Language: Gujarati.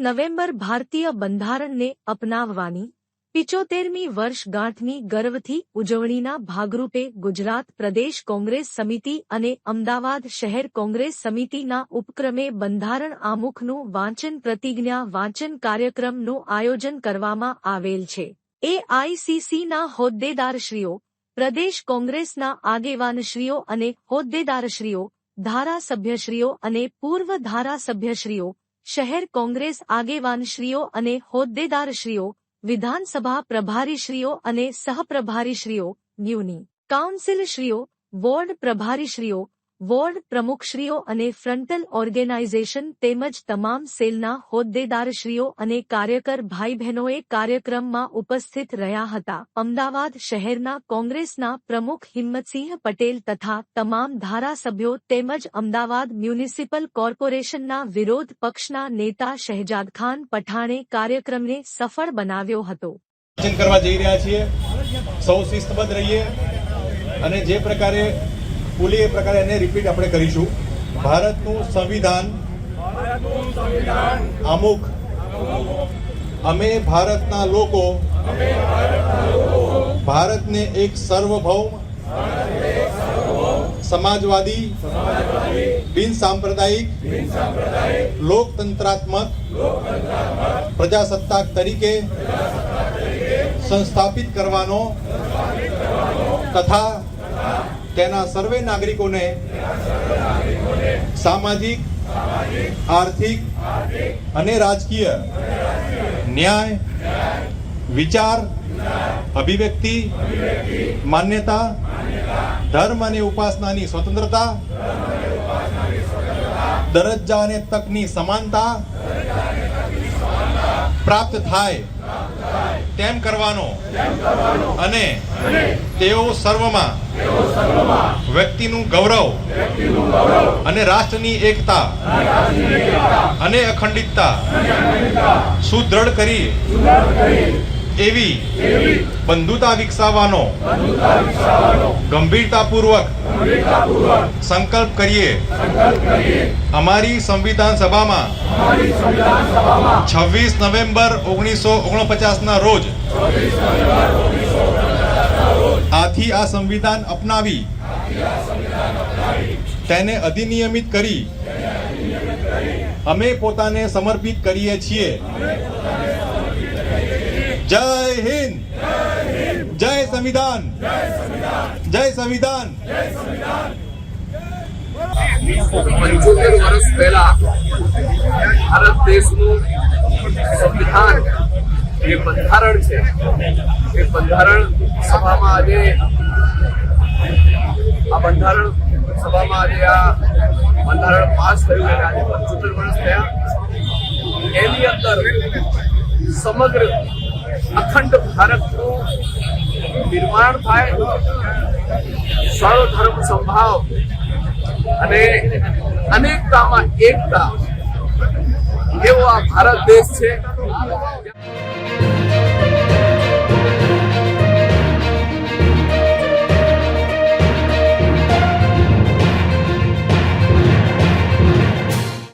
નવેમ્બર ભારતીય બંધારણને અપનાવવાની પિચોતેરમી વર્ષગાંઠની ગર્વથી ઉજવણીના ભાગરૂપે ગુજરાત પ્રદેશ કોંગ્રેસ સમિતિ અને અમદાવાદ શહેર કોંગ્રેસ સમિતિના ઉપક્રમે બંધારણ આમુખનું વાંચન પ્રતિજ્ઞા વાંચન કાર્યક્રમનું આયોજન કરવામાં આવેલ છે. એઆઈસીસીના હોદ્દેદારશ્રીઓ, પ્રદેશ કોંગ્રેસના આગેવાનશ્રીઓ અને હોદ્દેદારશ્રીઓ, ધારાસભ્યશ્રીઓ અને પૂર્વ ધારાસભ્યશ્રીઓ શહેર કોંગ્રેસ આગેવાનશ્રીઓ અને હોદ્દેદારશ્રીઓ વિધાનસભા પ્રભારીશ્રીઓ અને સહપ્રભારીશ્રીઓ ન્યૂની કાઉન્સિલશ્રીઓ વોર્ડ પ્રભારીશ્રીઓ વોર્ડ પ્રમુખશ્રીઓ અને ફ્રન્ટલ ઓર્ગેનાઇઝેશન તેમજ તમામ સેલના હોદ્દેદારશ્રીઓ અને કાર્યકર ભાઈ બહેનોએ કાર્યક્રમમાં ઉપસ્થિત રહ્યા હતા. અમદાવાદ શહેરના કોંગ્રેસના પ્રમુખ હિંમતસિંહ પટેલ તથા તમામ ધારાસભ્યો તેમજ અમદાવાદ મ્યુનિસિપલ કોર્પોરેશનના વિરોધ પક્ષના નેતા શહેજાદ ખાન પઠાણે કાર્યક્રમને સફળ બનાવ્યો હતો. અને જે પ્રકારે બોલીએ એ પ્રકારે એને રિપીટ આપણે કરીશું. ભારતનું સંવિધાન અમુક. અમે ભારતના લોકો ભારતને એક સર્વભૌમ સમાજવાદી બિન સાંપ્રદાયિક લોકતંત્રાત્મક પ્રજાસત્તાક તરીકે સંસ્થાપિત કરવાનો તથા તેના સર્વે નાગરિકોને સામાજિક, આર્થિક અને રાજકીય ન્યાય, વિચાર, અભિવ્યક્તિ, માન્યતા, ધર્મ અને ઉપાસનાની સ્વતંત્રતા, દરજ્જા અને તકની સમાનતા પ્રાપ્ત થાય. તેમ કરવાનો. અને તેઓ સર્વમાં વ્યક્તિનું ગૌરવ અને રાષ્ટ્રની એકતા અને અખંડિતતા સુદૃઢ કરી એવી બંધુતા વિકસાવવાનો. ગંભીરતાપૂર્વક સંકલ્પ કરીએ. અમારી સંવિધાન સભામાં છવ્વીસ નવેમ્બર ઓગણીસો ઓગણપચાસના રોજ આથી આ સંવિધાન અપનાવી તેને અધિનિયમિત કરી અમે પોતાને સમર્પિત કરીએ છીએ. જય હિન્દ. જય સંવિધાન. જય સંવિધાન. પંચોતેર વર્ષ પહેલા ભારત દેશનું સંવિધાન જે બંધારણ છે, એ બંધારણ સભામાં આજે આ બંધારણ સભામાં આજે આ બંધારણ પાસ થયું એટલે આજે પંચોતેર વર્ષ થયા. એની અંદર સમગ્ર અખંડ ભારતનું નિર્માણ થાય. સર્વધર્મ સંભાવ અને અનેકતામાં એકતા. એવો આ ભારત દેશ છે.